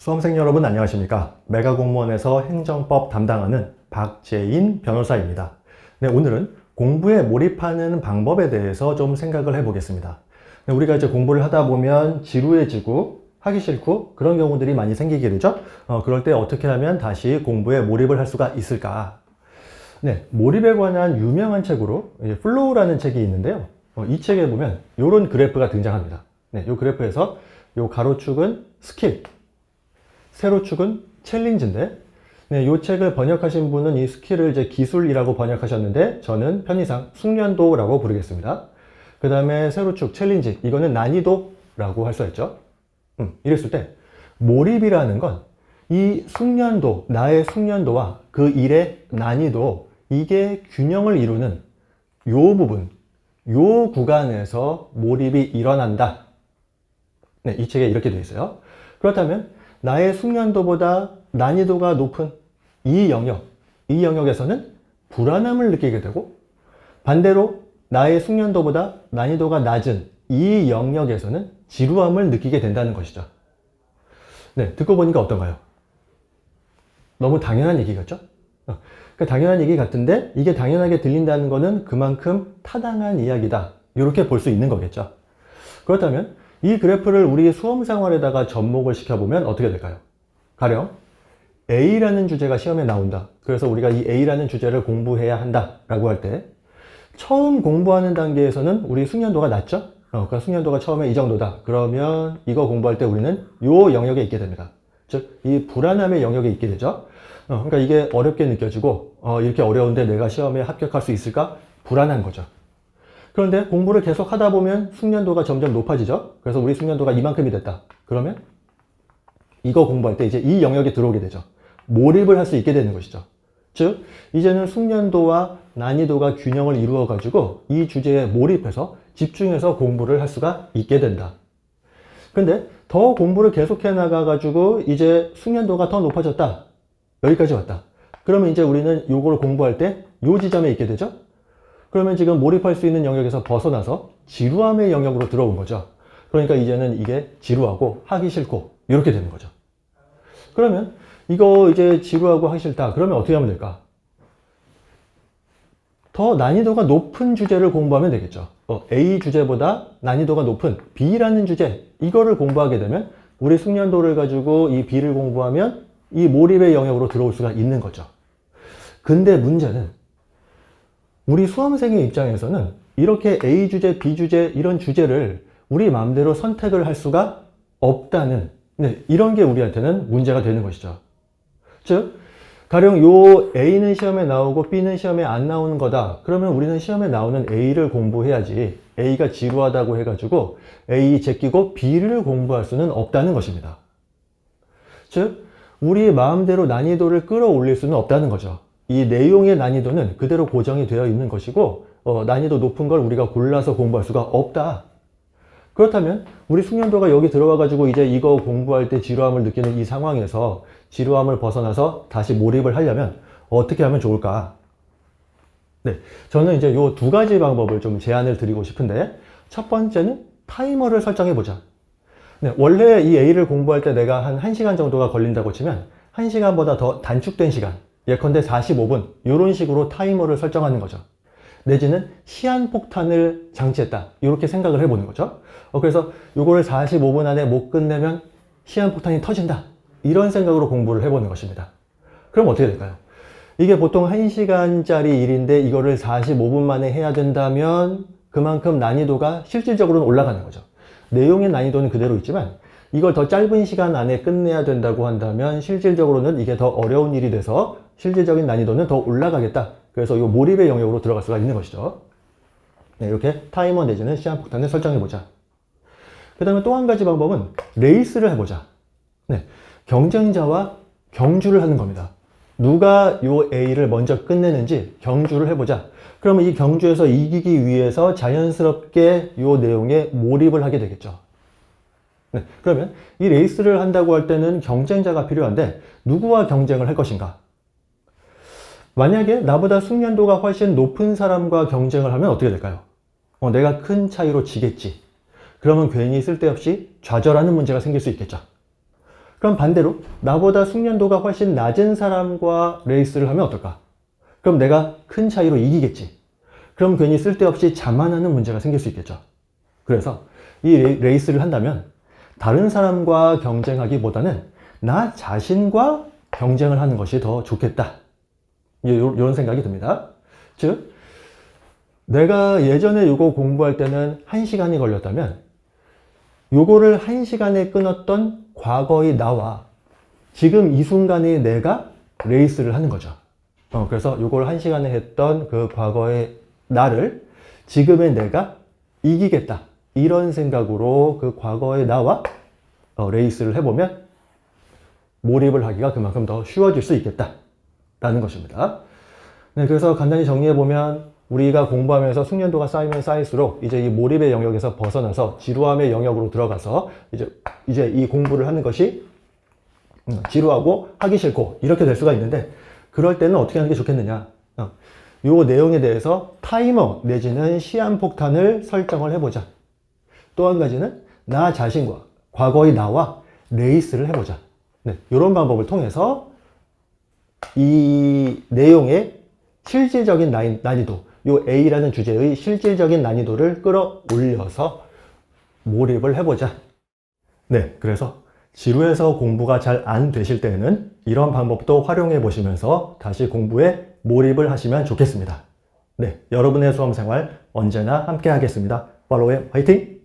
수험생 여러분 안녕하십니까? 메가공무원에서 행정법 담당하는 박재인 변호사입니다. 네, 오늘은 공부에 몰입하는 방법에 대해서 좀 생각을 해보겠습니다. 네, 우리가 이제 공부를 하다 보면 지루해지고 하기 싫고 그런 경우들이 많이 생기게 되죠. 어, 그럴 때 어떻게 하면 다시 공부에 몰입을 할 수가 있을까? 네, 몰입에 관한 유명한 책으로 플로우라는 책이 있는데요. 어, 이 책에 보면 이런 그래프가 등장합니다. 네, 이 그래프에서 이 가로축은 스킬, 세로 축은 챌린지인데, 네, 이 책을 번역하신 분은 이 스킬을 이제 기술이라고 번역하셨는데, 저는 편의상 숙련도라고 부르겠습니다. 그 다음에 세로축 챌린지, 이거는 난이도라고 할 수 있죠. 음, 이랬을 때, 몰입이라는 건 이 숙련도, 나의 숙련도와 그 일의 난이도, 이게 균형을 이루는 요 부분, 요 구간에서 몰입이 일어난다. 네, 이 책에 이렇게 되어 있어요. 그렇다면 나의 숙련도보다 난이도가 높은 이 영역, 이 영역에서는 불안함을 느끼게 되고 반대로 나의 숙련도보다 난이도가 낮은 이 영역에서는 지루함을 느끼게 된다는 것이죠. 네, 듣고 보니까 어떤가요? 너무 당연한 얘기 같죠? 어, 그러니까 당연한 얘기 같은데 이게 당연하게 들린다는 것은 그만큼 타당한 이야기다. 이렇게 볼 수 있는 거겠죠. 그렇다면 이 그래프를 우리 수험 생활에다가 접목을 시켜보면 어떻게 될까요? 가령 A라는 주제가 시험에 나온다. 그래서 우리가 이 A라는 주제를 공부해야 한다 라고 할 때 처음 공부하는 단계에서는 우리 숙련도가 낮죠? 어, 그러니까 숙련도가 처음에 이 정도다. 그러면 이거 공부할 때 우리는 요 영역에 있게 됩니다. 즉, 이 불안함의 영역에 있게 되죠. 어, 그러니까 이게 어렵게 느껴지고 어, 이렇게 어려운데 내가 시험에 합격할 수 있을까? 불안한 거죠. 그런데 공부를 계속 하다 보면 숙련도가 점점 높아지죠. 그래서 우리 숙련도가 이만큼이 됐다. 그러면 이거 공부할 때 이제 이 영역에 들어오게 되죠. 몰입을 할 수 있게 되는 것이죠. 즉, 이제는 숙련도와 난이도가 균형을 이루어 가지고 이 주제에 몰입해서 집중해서 공부를 할 수가 있게 된다. 근데 더 공부를 계속해 나가 가지고 이제 숙련도가 더 높아졌다. 여기까지 왔다. 그러면 이제 우리는 요거를 공부할 때 요 지점에 있게 되죠. 그러면 지금 몰입할 수 있는 영역에서 벗어나서 지루함의 영역으로 들어온 거죠. 그러니까 이제는 이게 지루하고 하기 싫고 이렇게 되는 거죠. 그러면 이거 이제 지루하고 하기 싫다. 그러면 어떻게 하면 될까? 더 난이도가 높은 주제를 공부하면 되겠죠. 어, A 주제보다 난이도가 높은 B라는 주제 이거를 공부하게 되면 우리 숙련도를 가지고 이 B를 공부하면 이 몰입의 영역으로 들어올 수가 있는 거죠. 근데 문제는 우리 수험생의 입장에서는 이렇게 A 주제, B 주제 이런 주제를 우리 마음대로 선택을 할 수가 없다는 네, 이런 게 우리한테는 문제가 되는 것이죠. 즉 가령 요 A는 시험에 나오고 B는 시험에 안 나오는 거다. 그러면 우리는 시험에 나오는 A를 공부해야지 A가 지루하다고 해가지고 A 제끼고 B를 공부할 수는 없다는 것입니다. 즉 우리 마음대로 난이도를 끌어올릴 수는 없다는 거죠. 이 내용의 난이도는 그대로 고정이 되어 있는 것이고 어, 난이도 높은 걸 우리가 골라서 공부할 수가 없다. 그렇다면 우리 숙련도가 여기 들어와 가지고 이제 이거 공부할 때 지루함을 느끼는 이 상황에서 지루함을 벗어나서 다시 몰입을 하려면 어떻게 하면 좋을까? 네, 저는 이제 요 두 가지 방법을 좀 제안을 드리고 싶은데 첫 번째는 타이머를 설정해 보자. 네, 원래 이 A를 공부할 때 내가 한 1시간 정도가 걸린다고 치면 1시간보다 더 단축된 시간, 예컨대 45분 이런 식으로 타이머를 설정하는 거죠. 내지는 시한폭탄을 장치했다. 이렇게 생각을 해보는 거죠. 어, 그래서 이거를 45분 안에 못 끝내면 시한폭탄이 터진다. 이런 생각으로 공부를 해보는 것입니다. 그럼 어떻게 될까요? 이게 보통 1시간짜리 일인데 이거를 45분 만에 해야 된다면 그만큼 난이도가 실질적으로는 올라가는 거죠. 내용의 난이도는 그대로 있지만 이걸 더 짧은 시간 안에 끝내야 된다고 한다면 실질적으로는 이게 더 어려운 일이 돼서 실질적인 난이도는 더 올라가겠다. 그래서 이 몰입의 영역으로 들어갈 수가 있는 것이죠. 네, 이렇게 타이머 내지는 시한폭탄을 설정해보자. 그 다음에 또 한 가지 방법은 레이스를 해보자. 네, 경쟁자와 경주를 하는 겁니다. 누가 요 A를 먼저 끝내는지 경주를 해보자. 그러면 이 경주에서 이기기 위해서 자연스럽게 요 내용에 몰입을 하게 되겠죠. 네, 그러면 이 레이스를 한다고 할 때는 경쟁자가 필요한데 누구와 경쟁을 할 것인가? 만약에 나보다 숙련도가 훨씬 높은 사람과 경쟁을 하면 어떻게 될까요? 어, 내가 큰 차이로 지겠지. 그러면 괜히 쓸데없이 좌절하는 문제가 생길 수 있겠죠. 그럼 반대로 나보다 숙련도가 훨씬 낮은 사람과 레이스를 하면 어떨까? 그럼 내가 큰 차이로 이기겠지. 그럼 괜히 쓸데없이 자만하는 문제가 생길 수 있겠죠. 그래서 이 레- 레이스를 한다면 다른 사람과 경쟁하기보다는 나 자신과 경쟁을 하는 것이 더 좋겠다. 이런 생각이 듭니다. 즉, 내가 예전에 요거 공부할 때는 1시간이 걸렸다면 요거를 1시간에 끊었던 과거의 나와 지금 이 순간에 내가 레이스를 하는 거죠. 어, 그래서 요걸 1시간에 했던 그 과거의 나를 지금의 내가 이기겠다. 이런 생각으로 그 과거의 나와 어, 레이스를 해보면 몰입을 하기가 그만큼 더 쉬워질 수 있겠다. 라는 것입니다. 네, 그래서 간단히 정리해보면 우리가 공부하면서 숙련도가 쌓이면 쌓일수록 이제 이 몰입의 영역에서 벗어나서 지루함의 영역으로 들어가서 이제, 이제 이 공부를 하는 것이 음, 지루하고 하기 싫고 이렇게 될 수가 있는데 그럴 때는 어떻게 하는 게 좋겠느냐. 어, 요 내용에 대해서 타이머 내지는 시한폭탄을 설정을 해보자. 또 한 가지는 나 자신과 과거의 나와 레이스를 해보자. 네, 이런 방법을 통해서 이 내용의 실질적인 난이- 난이도, 요 A라는 주제의 실질적인 난이도를 끌어올려서 몰입을 해보자. 네, 그래서 지루해서 공부가 잘 안 되실 때에는 이런 방법도 활용해 보시면서 다시 공부에 몰입을 하시면 좋겠습니다. 네, 여러분의 수험 생활 언제나 함께 하겠습니다. 팔로우의 화이팅!